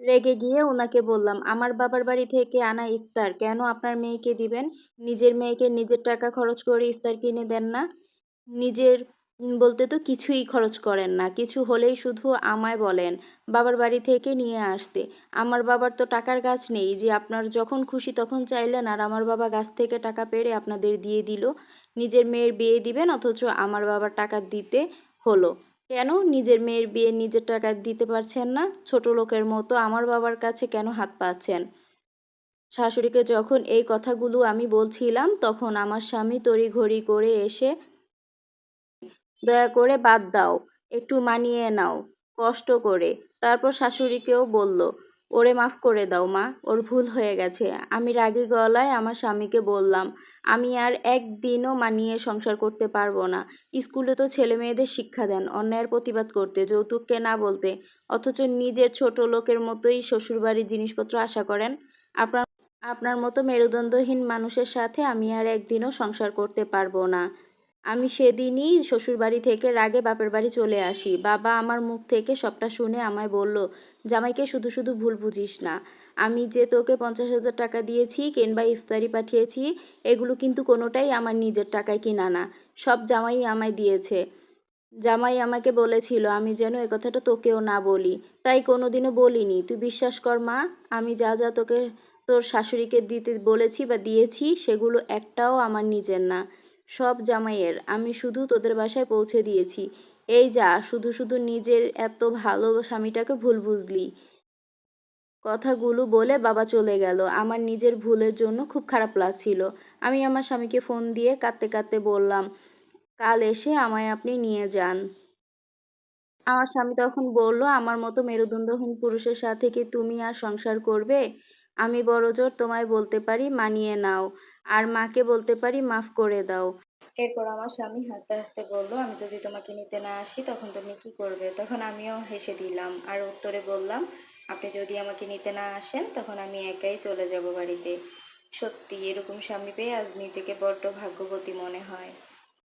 রেগে গিয়ে ওনাকে বললাম, আমার বাবার বাড়ি থেকে আনা ইফতার, কেন আপনার মেয়েকে দিবেন? নিজের মেয়েকে নিজের টাকা খরচ করে ইফতার কিনে দেন না। নিজের বলতে তো কিছুই খরচ করেন না, কিছু হলেই শুধু আমায় বলেন, বাবার বাড়ি থেকে নিয়ে আসতে। আমার বাবার তো টাকার গাছ নেই, যে আপনার যখন খুশি তখন চাইলেন, আর আমার বাবা গাছ থেকে টাকা পেড়ে আপনাদের দিয়ে দিল। নিজের মেয়ের বিয়ে দিবেন, অথচ আমার বাবার টাকা দিতে হলো। কেন নিজের মেয়ের বিয়ে নিজের টাকা দিতে পারছেন না? ছোট লোকের মতো আমার বাবার কাছে কেন হাত পাচ্ছেন? শাশুড়িকে যখন এই কথাগুলো আমি বলছিলাম, তখন আমার স্বামী তড়িঘড়ি করে এসে, দয়া করে বাদ দাও, একটু মানিয়ে নাও। কষ্ট করে তারপর শাশুড়িকেও বলল ওরে মাফ করে দাও, মা। ওর ভুল হয়ে গেছে। আমি রাগী গলায় আমার স্বামীকে বললাম, আমি আর একদিনও মানিয়ে সংসার করতে পারব না। স্কুলে তো ছেলে মেয়েদের শিক্ষা দেন, অন্যায়ের প্রতিবাদ করতে, যৌতুককে না বলতে। অথচ নিজের ছোট লোকের মতোই শ্বশুরবাড়ির জিনিসপত্র আশা করেন। আপনার আপনার মতো মেরুদণ্ডহীন মানুষের সাথে আমি আর একদিনও সংসার করতে পারব না। আমি সেদিনই শ্বশুরবাড়ি থেকে রাগে বাপের বাড়ি চলে আসি। বাবা আমার মুখ থেকে সবটা শুনে আমায় বলল, জামাইকে শুধু শুধু ভুল বুঝিস না। আমি যে তোকে পঞ্চাশ হাজার টাকা দিয়েছি কিংবা ইফতারি পাঠিয়েছি, এগুলো কিন্তু কোনোটাই আমার নিজের টাকায় কিনা না। সব জামাই আমায় দিয়েছে। জামাই আমাকে বলেছিল, আমি যেন এ কথাটা তোকেও না বলি। তাই কোনোদিনও বলিনি। তুই বিশ্বাস কর মা, আমি যা যা তোকে, তোর শাশুড়িকে দিতে বলেছি বা দিয়েছি, সেগুলো একটাও আমার নিজের না। সব জামাইয়ের, আমি শুধু তোদের বাসায় পৌঁছে দিয়েছি। এই যা, শুধু শুধু নিজের এত ভালো স্বামীটাকে ভুল বুঝলি। কথাগুলো বলে বাবা চলে গেল। আমার নিজের ভুলের জন্য খুব খারাপ লাগছিল। আমি আমার স্বামীকে ফোন দিয়ে কাঁদতে কাঁদতে বললাম, কাল এসে আমায় আপনি নিয়ে যান। আমার স্বামী তখন বলল, আমার মতো মেরুদণ্ডহীন পুরুষের সাথে কি তুমি আর সংসার করবে? আমি বড়জোর তোমায় বলতে পারি, মানিয়ে নাও। আর মাকে বলতে পারি, মাফ করে দাও। এরপর আমার স্বামী হাসতে হাসতে বলল, আমি যদি তোমাকে নিতে না আসি, তখন তুমি কি করবে? তখন আমিও হেসে দিলাম আর উত্তরে বললাম, আপনি যদি আমাকে নিতে না আসেন, তখন আমি একাই চলে যাব বাড়িতে। সত্যি, এরকম স্বামী পেয়ে আজ নিজেকে বড্ড ভাগ্যবতী মনে হয়।